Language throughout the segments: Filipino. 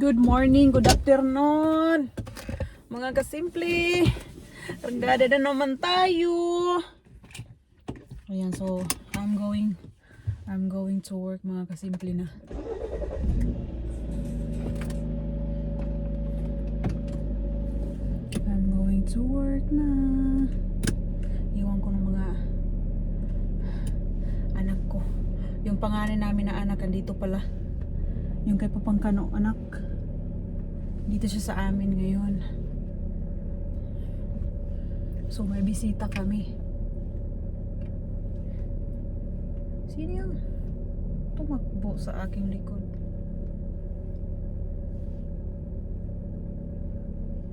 Good morning, good afternoon. Mga kasimple, ragada na naman tayo. Ayan, so I'm going I'm going to work mga kasimple na. I'm going to work na. Iwan ko ng mga anak ko. Yung pangalan namin na anak, andito pala. Yung kay Papangkano, anak. Dito siya sa amin ngayon. So may bisita kami. Sino yung tumakbo sa aking likod?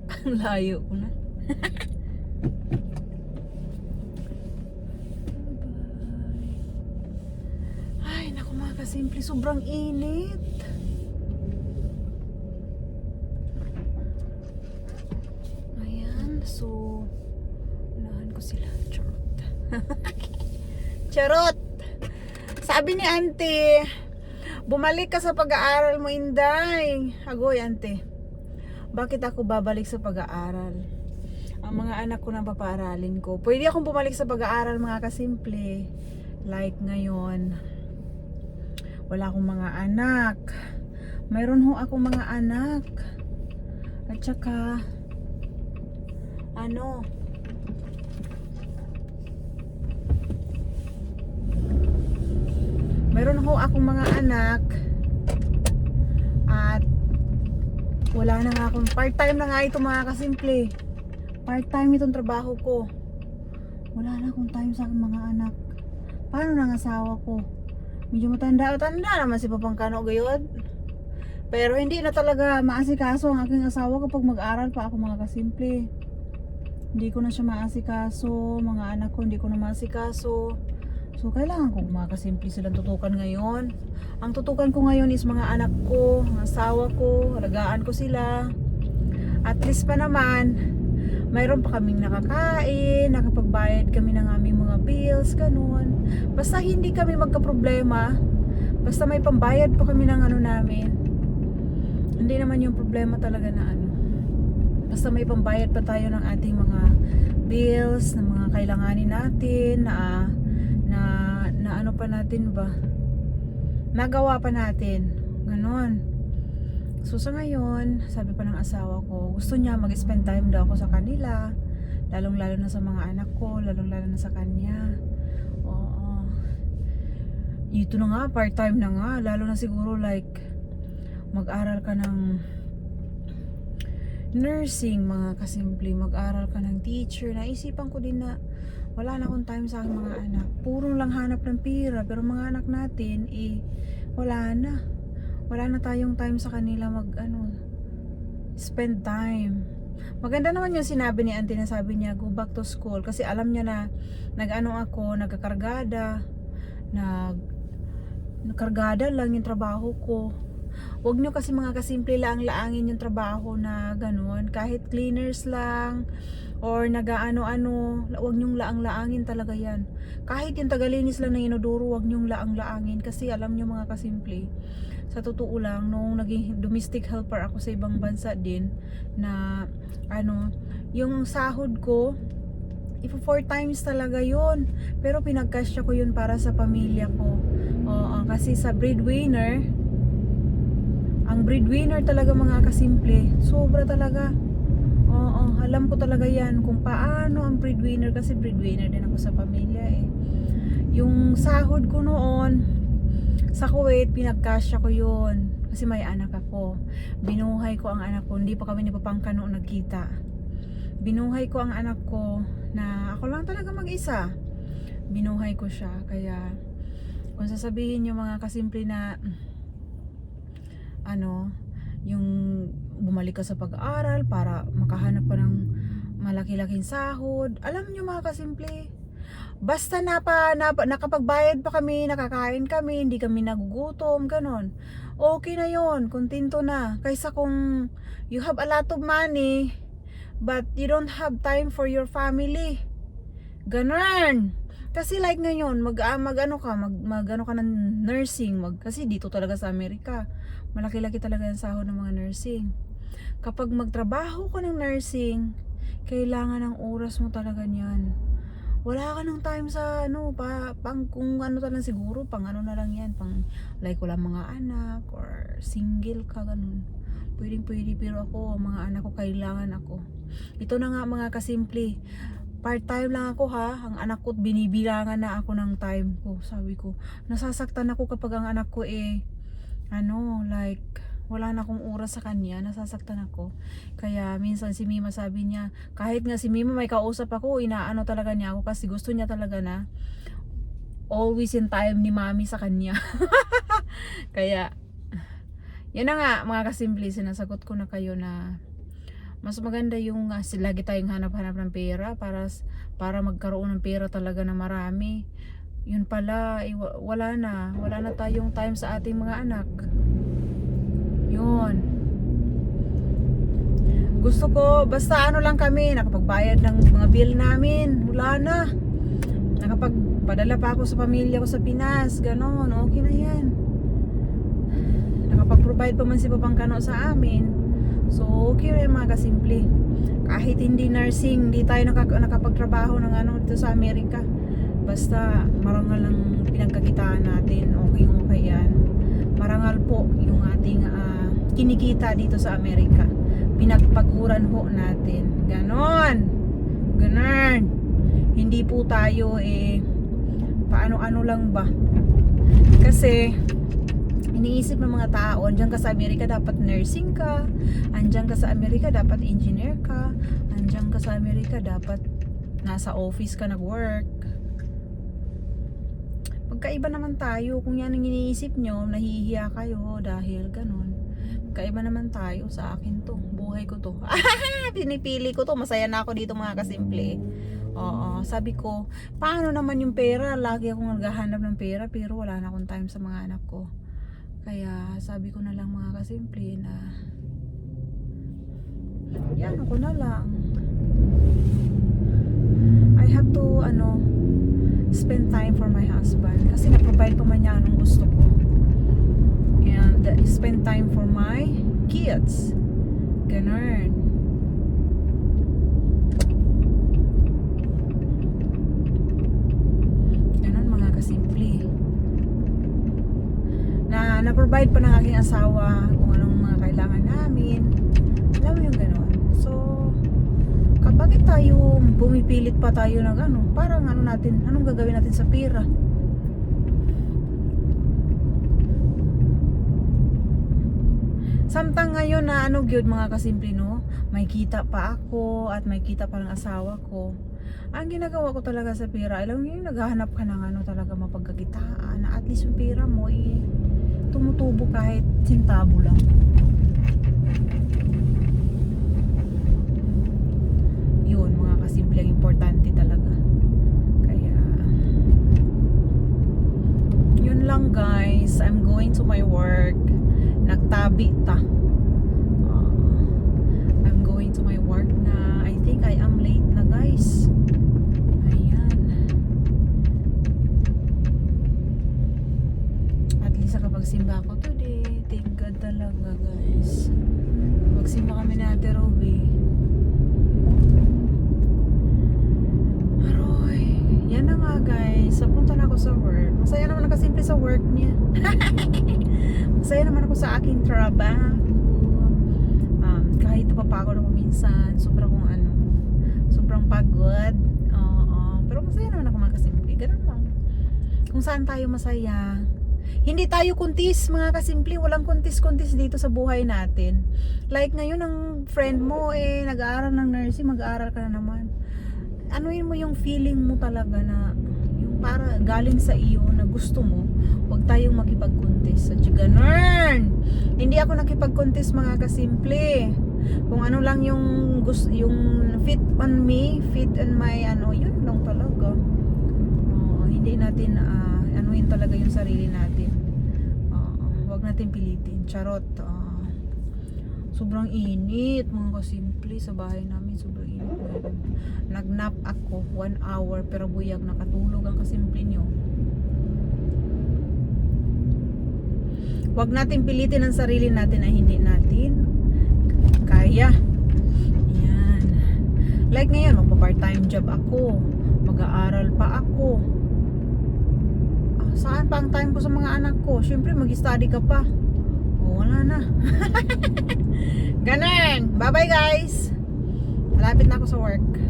Ang layo ko na. Ay, naku mga kasimple, sobrang init. Ayan, so unahan ko sila. Charot. Charot! Sabi ni auntie, bumalik ka sa pag-aaral mo, Inday. Agoy, auntie. Bakit ako babalik sa pag-aaral? Ang mga anak ko na papaaralin ko. Pwede akong bumalik sa pag-aaral, mga kasimple. Like ngayon, wala akong mga anak. Mayroon ho akong mga anak. At saka, ano, mayroon ho akong mga anak. At wala na nga akong part-time na nga ito mga kasimple. Part-time itong trabaho ko. Wala na akong time sa aking mga anak. Paano nang asawa ko? Medyo matanda tanda naman si Papangkano gayon pero hindi na talaga maasikaso ang aking asawa kapag mag-aral pa ako mga kasimple. Hindi ko na siya maasikaso mga anak ko hindi ko na maasikaso So, kailangan ko mga kasimple silang tutukan ngayon. Ang tutukan ko ngayon is mga anak ko, mga asawa ko, alagaan ko sila. At least pa naman, mayroon pa kaming nakakain, nakapagbayad kami ng aming mga bills, ganun. Basta hindi kami magka-problema, basta may pambayad pa kami ng ano namin. Hindi naman yung problema talaga na ano. Basta may pambayad pa tayo ng ating mga bills, ng mga kailanganin natin, na na na ano pa natin ba? Nagawa pa natin. Ganon. So sa ngayon sabi pa ng asawa ko gusto niya mag-spend time daw ako sa kanila. Lalong lalo na sa mga anak ko lalong lalo na sa kanya. Oo. Ito na nga part time na nga. Lalo na siguro like mag-aral ka ng nursing mga kasimple mag-aral ka ng teacher. Naisipan ko din na wala na akong time sa aking mga anak. Puro lang hanap ng pira pero mga anak natin eh wala na. Wala na tayong time sa kanila mag ano spend time. Maganda naman yung sinabi ni auntie na sabi niya go back to school. Kasi alam niya na nag-ano ako nagkakargada nag nagkargada lang yung trabaho ko. Huwag nyo kasi mga kasimple lang laangin yung trabaho na ganun. Kahit cleaners lang or nagaano-ano, huwag nyong laang-laangin talaga yan. Kahit yung tagalinis lang na inodoro, huwag nyong laang-laangin kasi alam nyo mga kasimple, sa totoo lang, nung naging domestic helper ako sa ibang bansa din, na ano, yung sahod ko, ipo four times talaga yon pero pinagkasya ko yun para sa pamilya ko. Oo, kasi sa breadwinner ang breadwinner talaga mga kasimple sobra talaga oo alam ko talaga yan kung paano ang breadwinner kasi breadwinner din ako sa pamilya eh. Yung sahod ko noon sa Kuwait pinagkasya ko yun kasi may anak ako. Binuhay ko ang anak ko hindi pa kami ni Papangka noon nagkita. Binuhay ko ang anak ko na ako lang talaga mag-isa. Binuhay ko siya kaya kung sasabihin yung mga kasimple na ano, yung bumalik ka sa pag-aaral para makahanap ka ng malaki-laking sahod. Alam nyo mga kasimple, basta napa, napa, nakapagbayad pa kami, nakakain kami, hindi kami nagugutom, ganon. Okay na yon kontento na. Kaysa kung you have a lot of money, but you don't have time for your family. Ganon. Kasi like ngayon, mag, ah, mag ano ka, mag, mag ano ka ng nursing, mag, kasi dito talaga sa Amerika, Malaki-laki talaga ang sahod ng mga nursing. Kapag magtrabaho ka ng nursing, kailangan ng oras mo talaga niyan. Wala ka ng time sa ano, pa, pang kung ano talaga siguro, pang ano na lang yan, pang like wala mga anak or single ka ganun. Pwedeng pwede pero ako, mga anak ko kailangan ako. Ito na nga mga kasimple. Part-time lang ako ha. Ang anak ko binibilangan na ako ng time ko. Sabi ko, nasasaktan ako kapag ang anak ko eh ano, like wala na akong oras sa kanya, nasasaktan ako. Kaya minsan si Mima sabi niya, kahit nga si Mima may kausap ako, inaano talaga niya ako kasi gusto niya talaga na always in time ni Mami sa kanya. Kaya yan na nga mga kasimple, sinasagot ko na kayo na mas maganda yung uh, lagi tayong hanap-hanap ng pera para para magkaroon ng pera talaga na marami. Yun pala, wa- wala na. Wala na tayong time sa ating mga anak. Yun. Gusto ko, basta ano lang kami, nakapagbayad ng mga bill namin. Wala na. Nakapagpadala pa ako sa pamilya ko sa Pinas. Ganon, okay na yan. Nakapag-provide pa man si Papangkano sa amin. So, okay rin mga kasimple. Kahit hindi nursing, hindi tayo nakak- nakapagtrabaho ng ano dito sa Amerika. Basta marangal ang pinagkakitaan natin, okay okay yan. Marangal po yung ating ah, kinikita dito sa Amerika. Pinagpaguran ho natin. Ganon. Ganon. Hindi po tayo eh paano-ano lang ba. Kasi iniisip ng mga tao, andyan ka sa Amerika dapat nursing ka, andyan ka sa Amerika dapat engineer ka, andyan ka sa Amerika dapat nasa office ka nag-work. Pagkaiba naman tayo, kung yan ang iniisip nyo, nahihiya kayo dahil ganun. Pagkaiba naman tayo sa akin to, buhay ko to. Pinipili ko to, masaya na ako dito mga kasimple. Oo, sabi ko, paano naman yung pera? Lagi akong naghahanap ng pera pero wala na akong time sa mga anak ko. Kaya sabi ko na lang mga kasimple na yan ako na lang. I have to ano spend time for my husband kasi na-provide pa man niya anong gusto ko. And uh, spend time for my kids. Ganun. Ganun mga kasimple na na-provide pa ng aking asawa kung anong mga kailangan namin. Alam mo yung gano'n. So, kapag tayo bumipilit pa tayo ng ano, parang ano natin, anong gagawin natin sa pera? Samtang ngayon na ano gyud mga kasimple no, may kita pa ako at may kita pa ng asawa ko. Ang ginagawa ko talaga sa pera, alam mo yung naghahanap ka ng ano talaga mapagkakitaan na at least yung pera mo eh tumutubo kahit sintabo lang. Yun, mga kasimple ang importante talaga. Kaya, yun lang guys. I'm going to my work. Nagtabi ta. Ah, I'm going to my work na. I think I am late na guys. Ayan. At least nakapagsimba ako today. Thank God talaga guys. Magsimba kami na Ate Ruby. Aroy. Yan na nga guys. Napunta na ako sa work. Masaya naman nakasimple sa work niya. Masaya naman ako sa aking trabaho. Um, kahit napapagod ako minsan. Sobrang kung ano. Sobrang pagod. Oo. Pero masaya naman ako magkasimple. Ganun lang. Kung saan tayo masaya. Hindi tayo kuntis, mga kasimple. Walang kuntis-kuntis dito sa buhay natin. Like ngayon, ang friend mo, eh, nag-aaral ng nursing, mag-aaral ka na naman. Anuin mo yung feeling mo talaga na yung para galing sa iyo na gusto mo, huwag tayong makipag-contest. At ganun. Hindi ako nakipag-contest mga kasimple. Kung ano lang yung gusto, yung fit on me, fit on my ano, yun lang talaga. Oo, hindi natin ah, anuin talaga yung sarili natin. Oo, huwag natin pilitin. Charot. ah. sobrang init mga kasimple sa bahay namin. Sobrang init ngayon. Nagnap ako one hour pero buyag nakatulog ang kasimple nyo. Huwag natin pilitin ang sarili natin na hindi natin kaya. Yan. Like ngayon, magpa-part-time job ako. Mag-aaral pa ako. Saan pa ang time ko sa mga anak ko? Siyempre, mag-study ka pa. O, wala na. Ganun. Bye-bye, guys. Malapit na ako sa work.